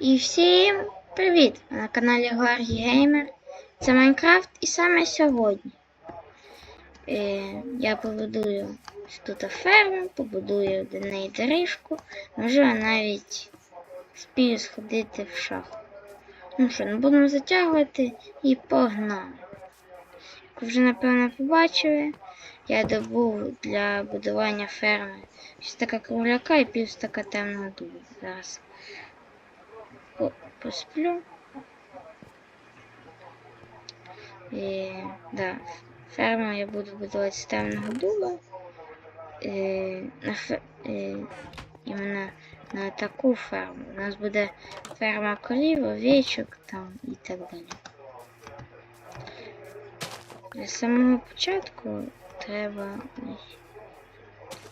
І всім привіт! На каналі Георгій Геймер. Це Майнкрафт і саме сьогодні е, я побудую тут ферму, побудую до неї доріжку, можливо навіть спію сходити в шахту. Ну що, не будемо затягувати і погнали. Як вже напевно побачили, я добув для будування ферми ось така кругляка і пів стака темного дуба. Зараз по- посплю. І, да, ферму я буду будувати з темного дуба. І, на фе, і, іменно на таку ферму. У нас буде ферма корів, овечок там і так далі. З самого початку треба.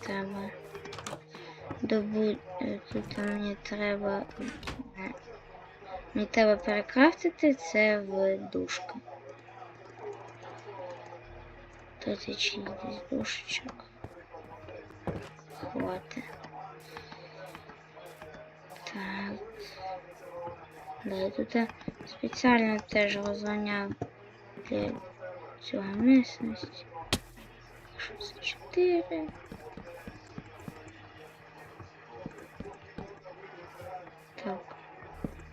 Треба добу... Тут мені треба. Е, Мені треба перекрафтити це в є чи десь душечок. Хватить. Так. Да, я тут спеціально теж розганяв для цього місцевості. Що це 4?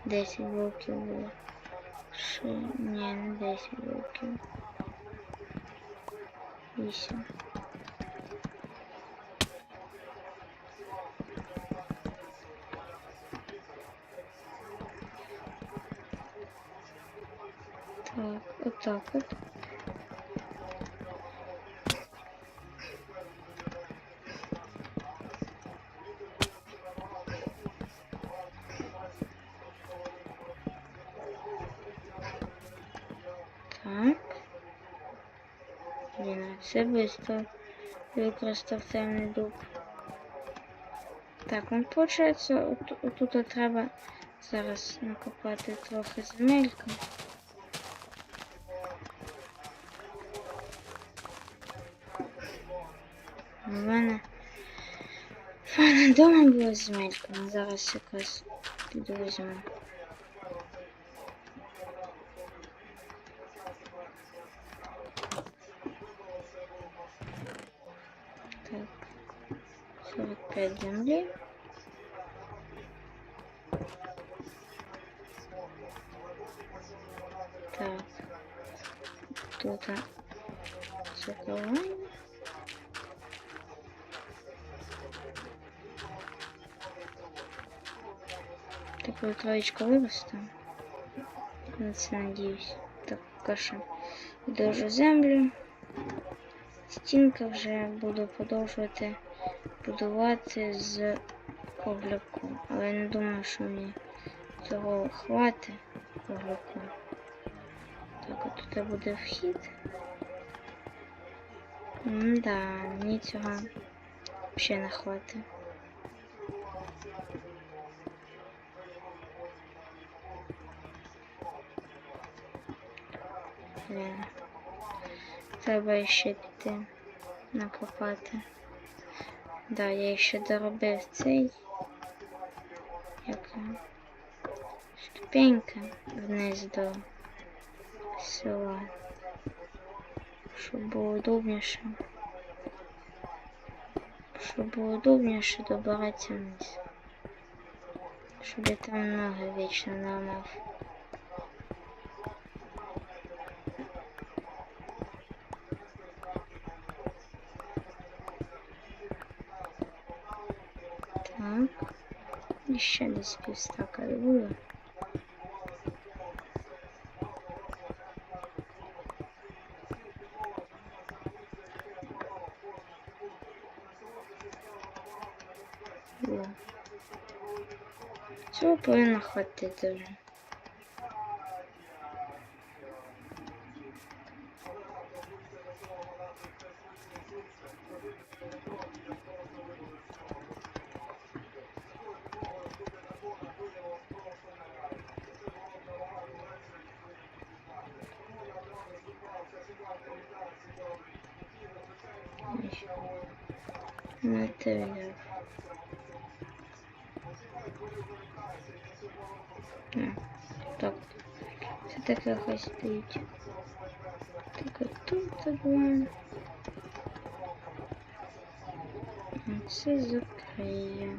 10 блоків було. Ши... Ні, не 10 блоків. 8. Так, отак от. Це быстро використав темний дуб. Так, ну виходить, от, отут треба зараз накопати трохи земелька. У мене вдома була земелька, зараз якраз піду Так, 45 земли. Так, тут закрываем. Такую троечку вырасту. На це надіюсь. Так, каша. Іду вже землю. Стінка вже буду продовжувати будувати з кругляком. Але я не думаю, що мені цього хватить кругляку. Так, от тут буде вхід. М-да, мені цього взагалі не хватить. Треба ще піти накопати. Да, я ще доробив цей. Як ступенька вниз до села. Щоб було удобніше. Щоб було удобніше добиратися вниз. Щоб я там ноги вічно ламав. Так. І ще десь півстака було. Було. Цього повинно хватити вже. Не те взяв. А, так. Це таке хай стоїть. Так от тут. А Це закриє.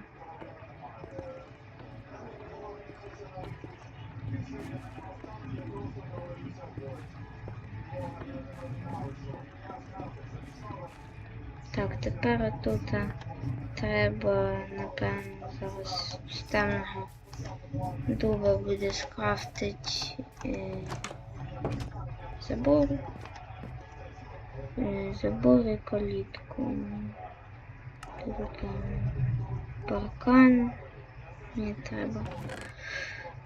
Так, тепер тут треба, напевно, зараз з темного дуба буде скрафтить е, забор. Е, забор і калітку. Паркан. Мені треба.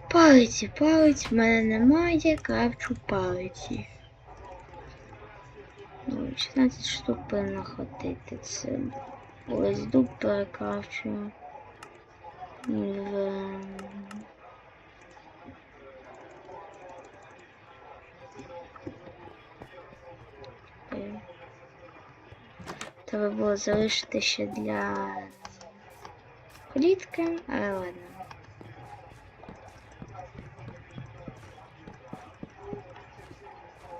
Палиці, палиць в мене немає, крафчу палиці. Ну, 16 штук повинно. Це ось дуб перекрафчую. В... Треба було залишити ще для клітки, але ладно.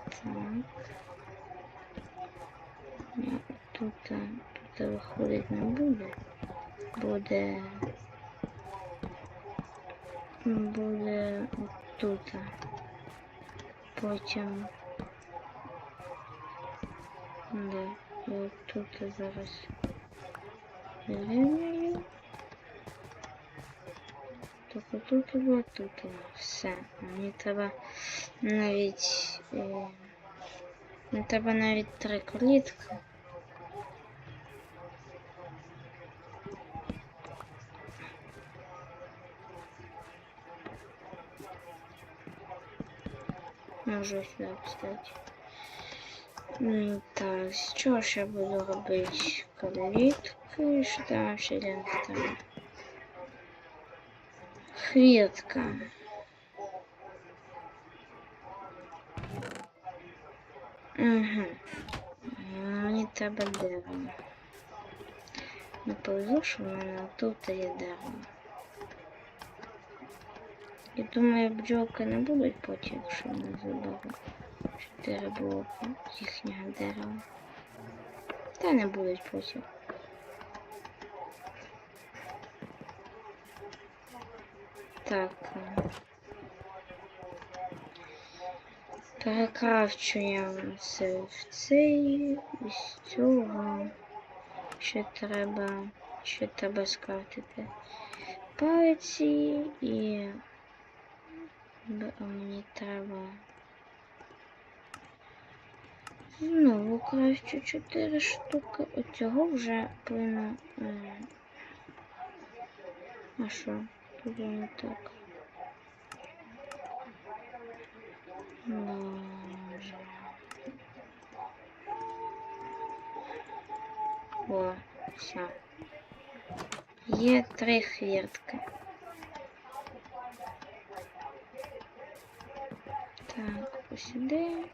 Так. Тут, тут виходить не буде. Буде. Буде отут. Потім. Да, і отут зараз. Вирівнюю. Так отут і отут. Все. Мені треба навіть. Е... Мені треба навіть три клітки. Можу сюди поставити. Так, чого ж я буду робити калітки? Що там ще там? Хвітка. Угу. Мені треба дерево. Не повезу, що в мене тут є дерево. Я думаю, бджолки не будуть потім, якщо не заберу. Чотири блоки з їхнього дерева. Та не будуть потім. Так. е, Перекрафчуємо це в цей, з цього. Ще треба, ще треба скрафтити пальці і мені треба знову краще 4 штуки. Оцього вже повинно. А що? Тут так. Боже. О, все. Є три хвіртки. Так, ось сюди,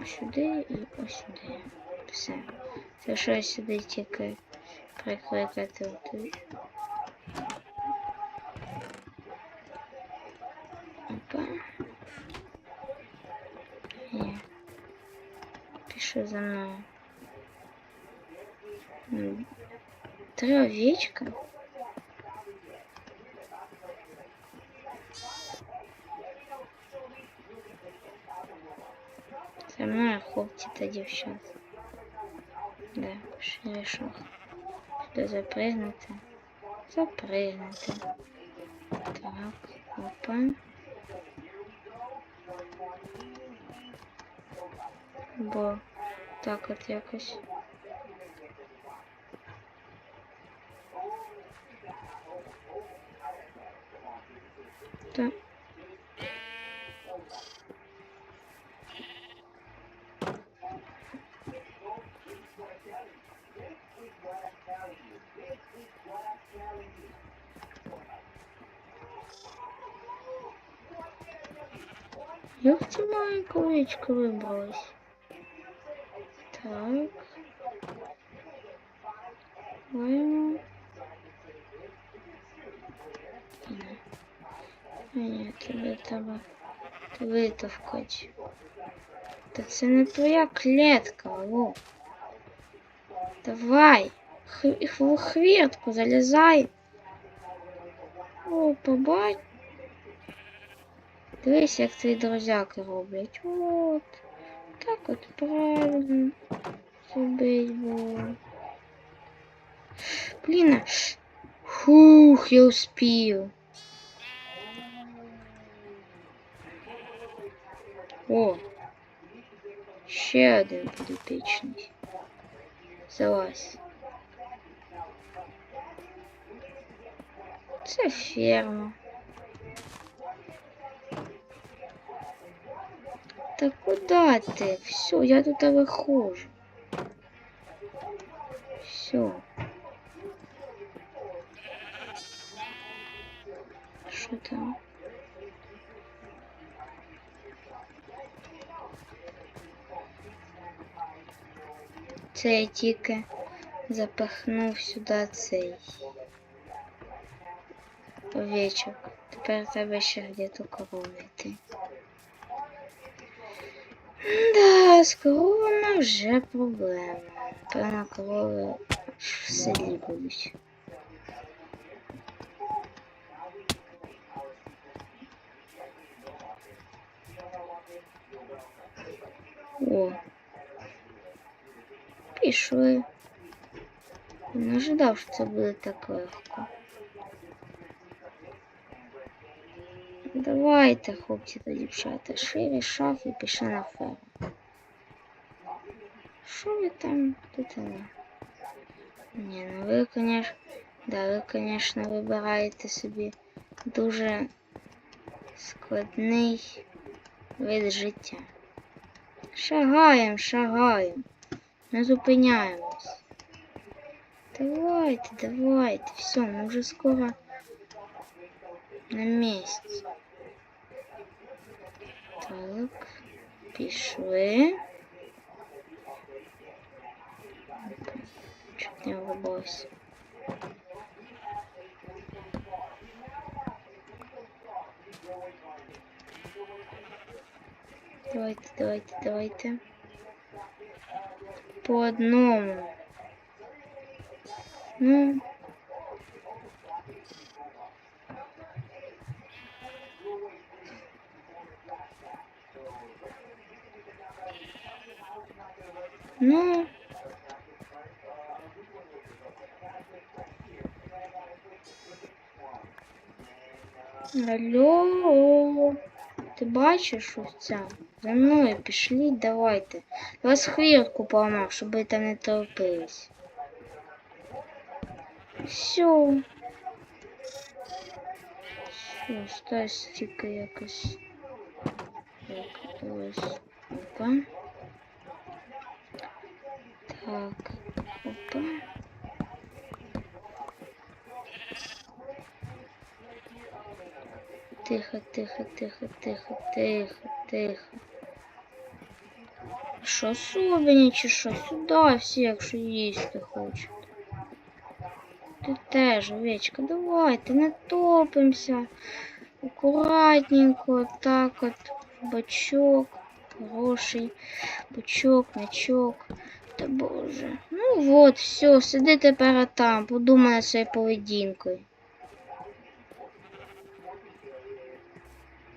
ось сюди і ось сюди. Все. Це що сюди тільки прикликати отут. Опа. Є. Пішли за мною. М, Три овечка. Це мною хлопці та дівчата. Да, шершок. Сюди запригнути. Запригнути. Так, опа. Бо так от якось. Так. Як це маленька овечка вибралась? Так. Лаймо. А ні, тебе треба витовкати. Та це не твоя клетка, алло. Давай, х- в хвіртку залізай. О, побач. Дивись, як твої друзяки роблять. От. Так от правильно. Зробить було. Блін. Фух, я успів. О. Ще один підопічний. Залазь. Це ферма. Та куда ти? Все, я тут виходжу. Все. Що там? Це я тільки запахнув сюди цей овечок. Тепер треба ще где-то корову йти. Да, з коровами вже проблема. Певно, корови в селі будуть. О. Пішли. Не ожидав, що це буде так легко. Давайте, хлопці та дівчата, шире шаф і пішли на ферму. Що ви там але? Ні, ну ви, конечно, да, ви, конечно, вибираєте собі дуже складний вид життя. Шагаємо, шагаємо. Не зупиняємось. Давайте, давайте, все, ми вже скоро на місці. Пішли. Опа, Чуть не врубався. Давайте, давайте, давайте. По одному. Ну. Ну. Алло. Ти бачиш ось це? За мною пішліть, давайте. Я вас хвіртку поламав, щоб ви там не торопились. Все. Все, стась тільки якось. Якось. Опа. Тихо, тихо, тихо, тихо. Що особені чи що? Сюди всі, якщо їсти хочуть. Ти теж, овечка, давайте, не топимося. Акуратненько, так от, бачок, хороший, бачок, мячок. Та боже. Ну от, все, сиди тепер там, подумай над своєю поведінкою.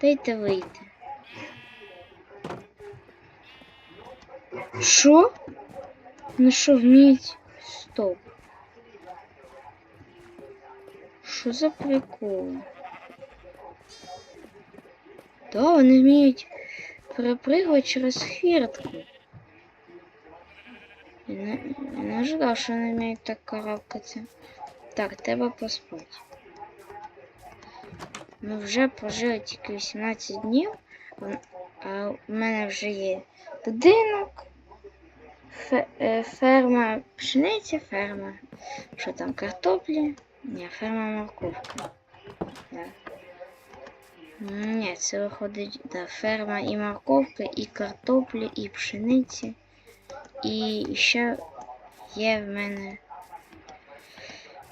Дайте вийти. Що? Ну що вміють? Стоп. Що за прикол? Да, вони вміють перепригувати через хвіртку. Я не, не ожидав, що вони вміють так карабкатися. Так, треба поспати. Ми вже прожили тільки 18 днів, а- в мене вже є будинок, е, ферма пшениці, ферма. Що там, картоплі? Ні, ферма морковка. Ні, це виходить, да, ферма і морковки, і картоплі, і пшениці. І ще є в мене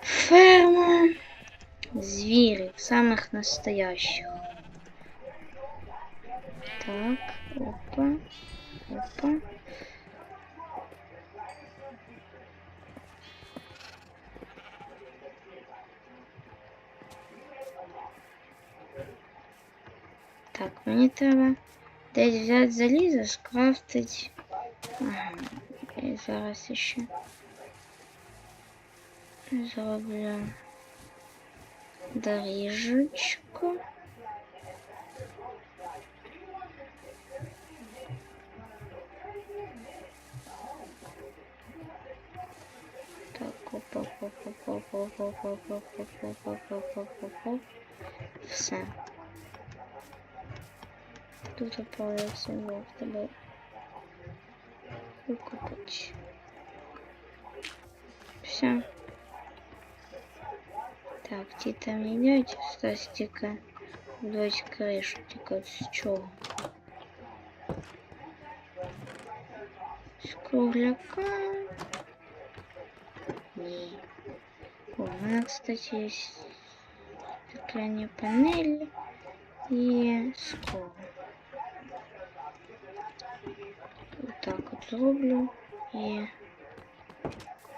ферма звірів, самих настоящих. Так, опа, опа. Так, мені треба десь взяти залізо, скрафтить. Ага, і зараз ще зроблю доріжечку. Все. Тут появился мертвый выкупать. Все. Так, где-то меняйте стастика. Давайте крышу тикать с чего. С кругляка. Не. О, у нас, кстати, есть стеклянные панели и скол. Вот так вот зроблю. И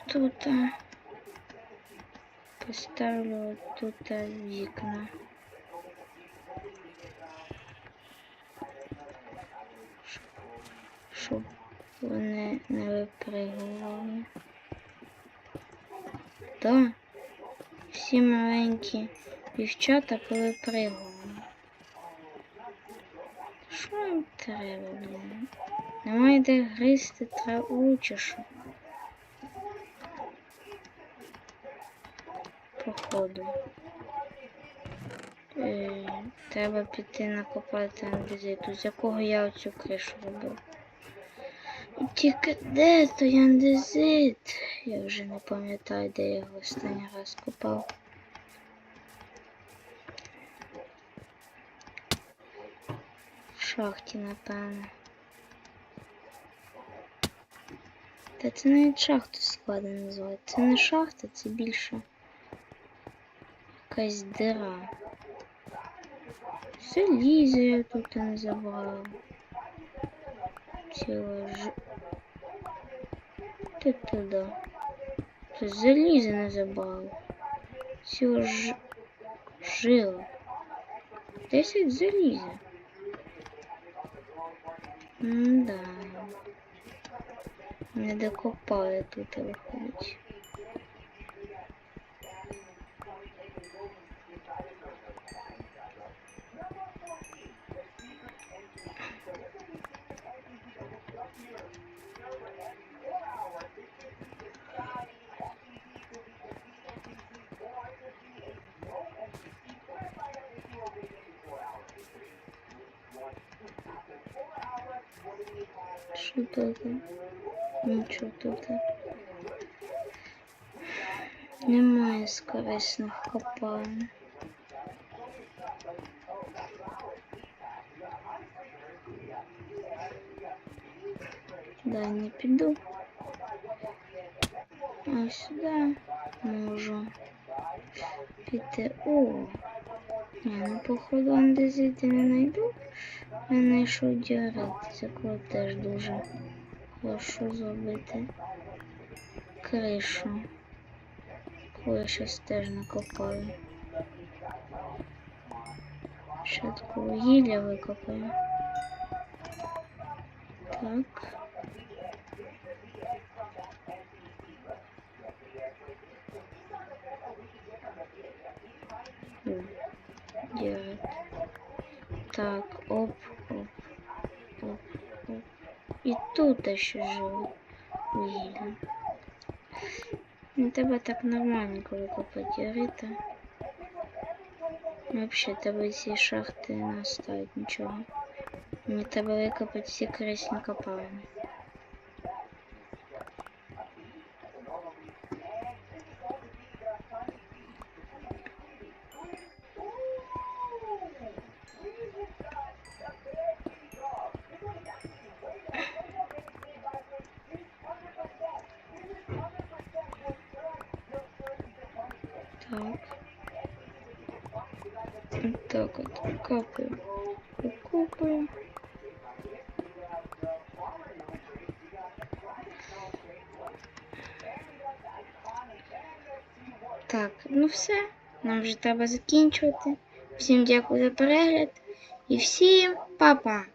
тут... -то... поставлю тут а, вікна. Щоб вони не випригували. Да, всі маленькі дівчата повипригували. Що їм треба, блін? Немає де гризти траву чи що? Походу. Е, треба піти накопати андезиту, з якого я оцю кришу робив. Тільки де той андезит? Я вже не пам'ятаю, де я його останній раз копав. В шахті, напевно. Та це навіть шахту складно назвати. Це не шахта, це більше якась дира. Залізо я тут не забрав. Ціло ж. Ти туди. Це залізо не забрав. Ціло ж. Жило. Десять заліза. М-да. Не докопали тут виходить. Що тут? Нічого тут. Немає з корисних копалин. Да, не піду. А сюди можу піти. О! Ні, ну походу андезити не знайду. Я знайшов діарит, з якого теж дуже хорошо зробити кришу. Я щас теж накопаю. Ще таку вугілля викопаю. Так. Діарит. Так, тут еще живе вугілля. Не тебе так нормальненько викопати рита. Взагалі, тебе ці шахти не оставить нічого. Мені треба викопати всі корисні копалини. так вот капаем и копаем. Так, ну все. Нам вже треба закінчувати. Всім дякую за перегляд і всім па-па!